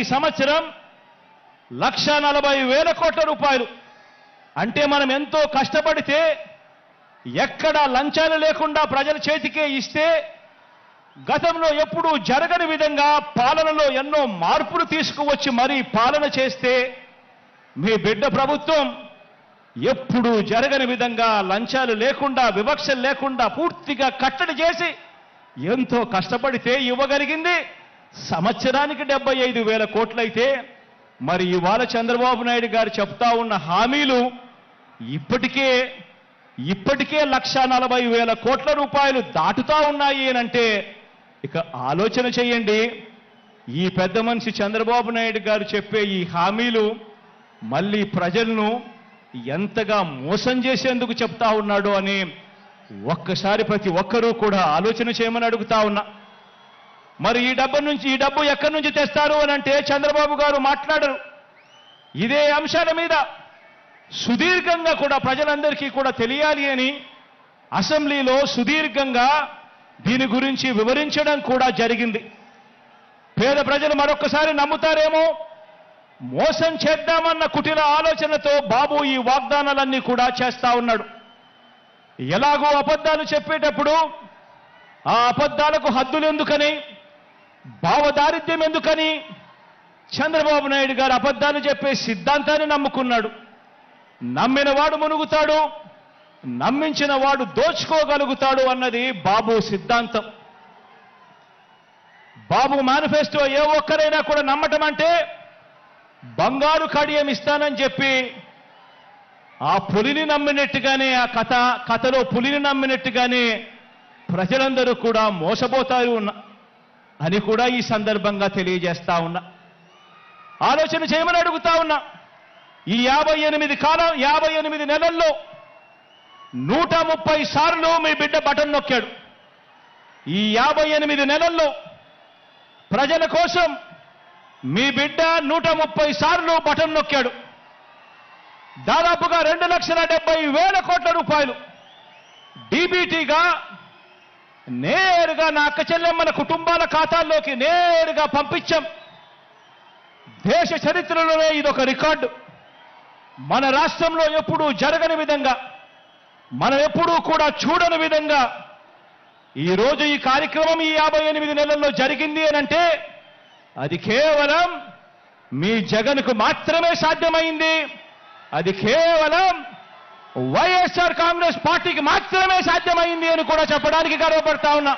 ఈ సంవత్సరం లక్ష నలభై వేల కోట్ల రూపాయలు. అంటే మనం ఎంతో కష్టపడితే ఎక్కడ లంచాలు లేకుండా ప్రజల చేతికే ఇస్తే గతంలో ఎప్పుడూ జరగని విధంగా పాలనలో ఎన్నో మార్పులు తీసుకువచ్చి మరీ పాలన చేస్తే మీ బిడ్డ ప్రభుత్వం ఎప్పుడూ జరగని విధంగా లంచాలు లేకుండా వివక్షలు లేకుండా పూర్తిగా కట్టడి చేసి ఎంతో కష్టపడితే ఇవ్వగలిగింది. సంవత్సరానికి డెబ్బై ఐదు వేల కోట్లయితే మరి ఇవాళ చంద్రబాబు నాయుడు గారు చెప్తా ఉన్న హామీలు ఇప్పటికే ఇప్పటికే లక్ష నలభై వేల కోట్ల రూపాయలు దాటుతా ఉన్నాయి అనంటే ఇక ఆలోచన చేయండి. ఈ పెద్ద మనిషి చంద్రబాబు నాయుడు గారు చెప్పే ఈ హామీలు మళ్ళీ ప్రజలను ఎంతగా మోసం చేసేందుకు చెప్తా ఉన్నాడు అని ఒక్కసారి ప్రతి ఒక్కరూ కూడా ఆలోచన చేయమని అడుగుతా ఉన్నా. మరి ఈ డబ్బు నుంచి ఈ డబ్బు ఎక్కడి నుంచి తెస్తారు అని అంటే చంద్రబాబు గారు మాట్లాడరు. ఇదే అంశాల మీద సుదీర్ఘంగా కూడా ప్రజలందరికీ కూడా తెలియాలి అని అసెంబ్లీలో సుదీర్ఘంగా దీని గురించి వివరించడం కూడా జరిగింది. పేద ప్రజలు మరొకసారి నమ్ముతారేమో? మోసం చేద్దామన్న కుటిల ఆలోచనతో బాబు ఈ వాగ్దానాలన్నీ కూడా చేస్తా ఉన్నాడు. ఎలాగో అబద్ధాలు చెప్పేటప్పుడు ఆ అబద్ధాలకు హద్దులు ఎందుకని భావదారిద్ర్యం ఎందుకని? చంద్రబాబు నాయుడు గారు అబద్ధాలు చెప్పే సిద్ధాంతాన్ని నమ్ముకున్నాడు. నమ్మిన వాడు మునుగుతాడు నమ్మించిన వాడు దోచుకోగలుగుతాడు అన్నది బాబు సిద్ధాంతం. బాబు మేనిఫెస్టో ఏ ఒక్కరైనా కూడా నమ్మటం అంటే బంగారు కడియం ఇస్తానని చెప్పి ఆ పులిని నమ్మినట్టుగానే ఆ కథ కథలో పులిని నమ్మినట్టుగానే ప్రజలందరూ కూడా మోసపోతారు అని కూడా ఈ సందర్భంగా తెలియజేస్తా ఉన్నా. ఆలోచన చేయమని అడుగుతా ఉన్నా. ఈ యాభై ఎనిమిది కాలం యాభై ఎనిమిది నెలల్లో నూట ముప్పై సార్లు మీ బిడ్డ బటన్ నొక్కాడు. ఈ యాభై ఎనిమిది నెలల్లో ప్రజల కోసం మీ బిడ్డ నూట ముప్పై సార్లు బటన్ నొక్కాడు. దాదాపుగా రెండు లక్షల డెబ్బై వేల కోట్ల రూపాయలు. డీబీటీగా నేరుగా నా అక్క చెల్లెమ్మల కుటుంబాల ఖాతాల్లోకి నేరుగా పంపించాం. దేశ చరిత్రలోనే ఇదొక రికార్డు. మన రాష్ట్రంలో ఎప్పుడూ జరగని విధంగా మనం ఎప్పుడూ కూడా చూడని విధంగా ఈరోజు ఈ కార్యక్రమం ఈ యాభై ఎనిమిది నెలల్లో జరిగింది అని అంటే అది కేవలం మీ జగన్కు మాత్రమే సాధ్యమైంది. అది కేవలం వైఎస్ఆర్ కాంగ్రెస్ పార్టీకి మాత్రమే సాధ్యమైంది అని కూడా చెప్పడానికి గర్వపడతా ఉన్నా.